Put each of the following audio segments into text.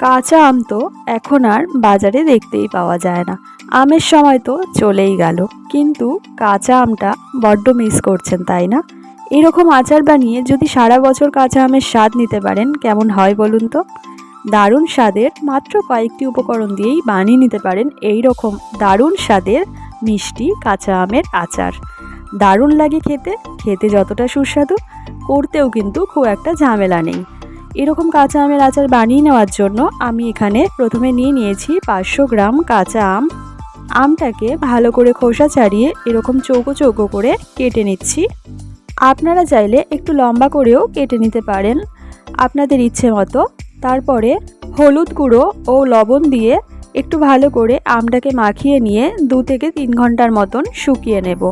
কাঁচা আম তো এখন আর বাজারে দেখতেই পাওয়া যায় না। আমের সময় তো চলেই গেল। কিন্তু কাঁচা আমটা বড্ড মিস করছেন, তাই না? এরকম আচার বানিয়ে যদি সারা বছর কাঁচা আমের স্বাদ নিতে পারেন, কেমন হয় বলুন তো? দারুণ স্বাদের মাত্র কয়েকটি উপকরণ দিয়েই বানিয়ে নিতে পারেন এই রকম দারুণ স্বাদের মিষ্টি কাঁচা আমের আচার। দারুণ লাগে খেতে খেতে যতটা সুস্বাদু, করতেও কিন্তু খুব একটা ঝামেলা নেই। এরকম কাঁচা আমের আচার বানিয়ে নেওয়ার জন্য আমি এখানে প্রথমে নিয়ে নিয়েছি পাঁচশো গ্রাম কাঁচা আম। আমটাকে ভালো করে খোসা ছাড়িয়ে এরকম চৌকো চৌকো করে কেটে নিচ্ছি। আপনারা চাইলে একটু লম্বা করেও কেটে নিতে পারেন আপনাদের ইচ্ছে মতো। তারপরে হলুদ গুঁড়ো ও লবণ দিয়ে একটু ভালো করে আমটাকে মাখিয়ে নিয়ে দু থেকে তিন ঘণ্টার মতন শুকিয়ে নেব।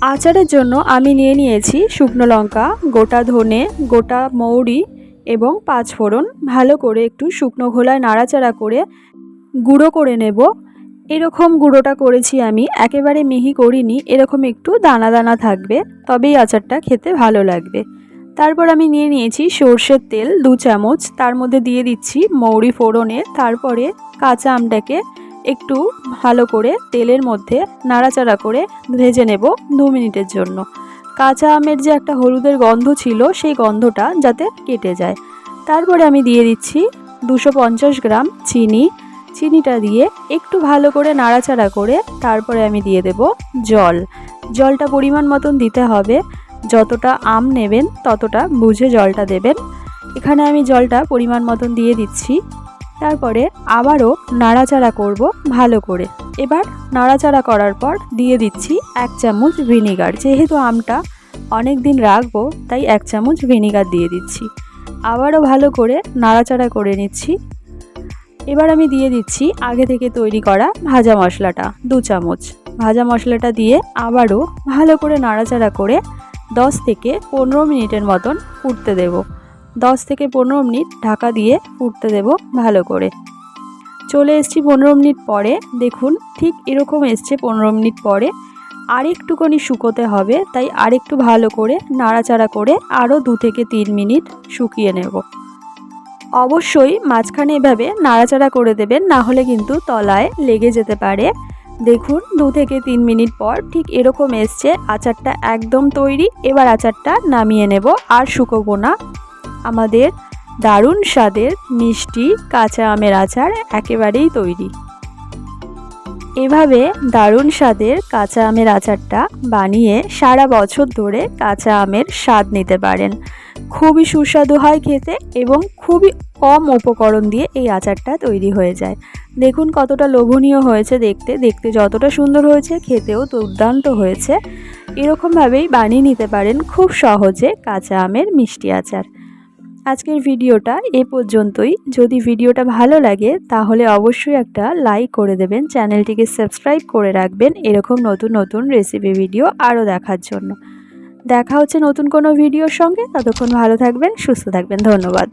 আচারের জন্য আমি নিয়ে নিয়েছি শুকনো লঙ্কা, গোটা ধনে, গোটা মৌরি এবং পাঁচ ফোড়ন ভালো করে একটু শুকনো ঘোলায় নাড়াচাড়া করে গুঁড়ো করে নেব। এরকম গুঁড়োটা করেছি আমি, একেবারে মিহি করিনি, এরকম একটু দানা দানা থাকবে, তবেই আচারটা খেতে ভালো লাগবে। তারপর আমি নিয়ে নিয়েছি সর্ষের তেল, দু চামচ, তার মধ্যে দিয়ে দিচ্ছি মৌরি ফোড়নে, তারপরে কাঁচা আমটাকে একটু ভালো করে তেলের মধ্যে নাড়াচাড়া করে ভেজে নেব দু মিনিটের জন্য। কাঁচা আমের যে একটা হলুদের গন্ধ ছিল, সেই গন্ধটা যাতে কেটে যায়। তারপরে আমি দিয়ে দিচ্ছি দুশো গ্রাম চিনি। চিনিটা দিয়ে একটু ভালো করে নাড়াচাড়া করে তারপরে আমি দিয়ে দেব জল। জলটা পরিমাণ মতন দিতে হবে। যতটা আম নেবেন ততটা বুঝে জলটা দেবেন। এখানে আমি জলটা পরিমাণ মতন দিয়ে দিচ্ছি। তারপরে আবারও নাড়াচাড়া করব ভালো করে। এবার নাড়াচাড়া করার পর দিয়ে দিচ্ছি এক চামচ ভিনিগার। যেহেতু আমটা অনেক দিন রাখব, তাই এক চামচ ভিনিগার দিয়ে দিচ্ছি। আবারও ভালো করে নাড়াচাড়া করে নিচ্ছি। এবার আমি দিয়ে দিচ্ছি আগে থেকে তৈরি করা ভাজা মশলাটা, দু চামচ। ভাজা মশলাটা দিয়ে আবারও ভালো করে নাড়াচাড়া করে দশ থেকে পনেরো মিনিটের মতন ফুটতে দেব। দশ থেকে পনেরো মিনিট ঢাকা দিয়ে ফুটতে দেব ভালো করে। চলে এসছি পনেরো মিনিট পরে। দেখুন, ঠিক এরকম এসছে পনেরো মিনিট পরে। আরেকটুখানি শুকোতে হবে, তাই আরেকটু ভালো করে নাড়াচাড়া করে আরও দু থেকে তিন মিনিট শুকিয়ে নেব। অবশ্যই মাঝখানে এভাবে নাড়াচাড়া করে দেবেন, না হলে কিন্তু তলায় লেগে যেতে পারে। দেখুন, দু থেকে তিন মিনিট পর ঠিক এরকম এসছে, আচারটা একদম তৈরি। এবার আচারটা নামিয়ে নেব, আর শুকোবো না। আমাদের দারুণ স্বাদের মিষ্টি কাঁচা আমের আচার একেবারেই তৈরি। এভাবে দারুণ স্বাদের কাঁচা আমের আচারটা বানিয়ে সারা বছর ধরে কাঁচা আমের স্বাদ নিতে পারেন। খুবই সুস্বাদু হয় খেতে এবং খুবই কম উপকরণ দিয়ে এই আচারটা তৈরি হয়ে যায়। দেখুন কতটা লোভনীয় হয়েছে দেখতে। দেখতে যতটা সুন্দর হয়েছে, খেতেও দুর্দান্ত হয়েছে। এরকমভাবেই বানিয়ে নিতে পারেন খুব সহজে কাঁচা আমের মিষ্টি আচার। আজকের ভিডিওটা এ পর্যন্তই। যদি ভিডিওটা ভালো লাগে, তাহলে অবশ্যই একটা লাইক করে দেবেন, চ্যানেলটিকে সাবস্ক্রাইব করে রাখবেন এরকম নতুন নতুন রেসিপি ভিডিও আরও দেখার জন্য। দেখা হচ্ছে নতুন কোনো ভিডিওর সঙ্গে। ততক্ষণ ভালো থাকবেন, সুস্থ থাকবেন। ধন্যবাদ।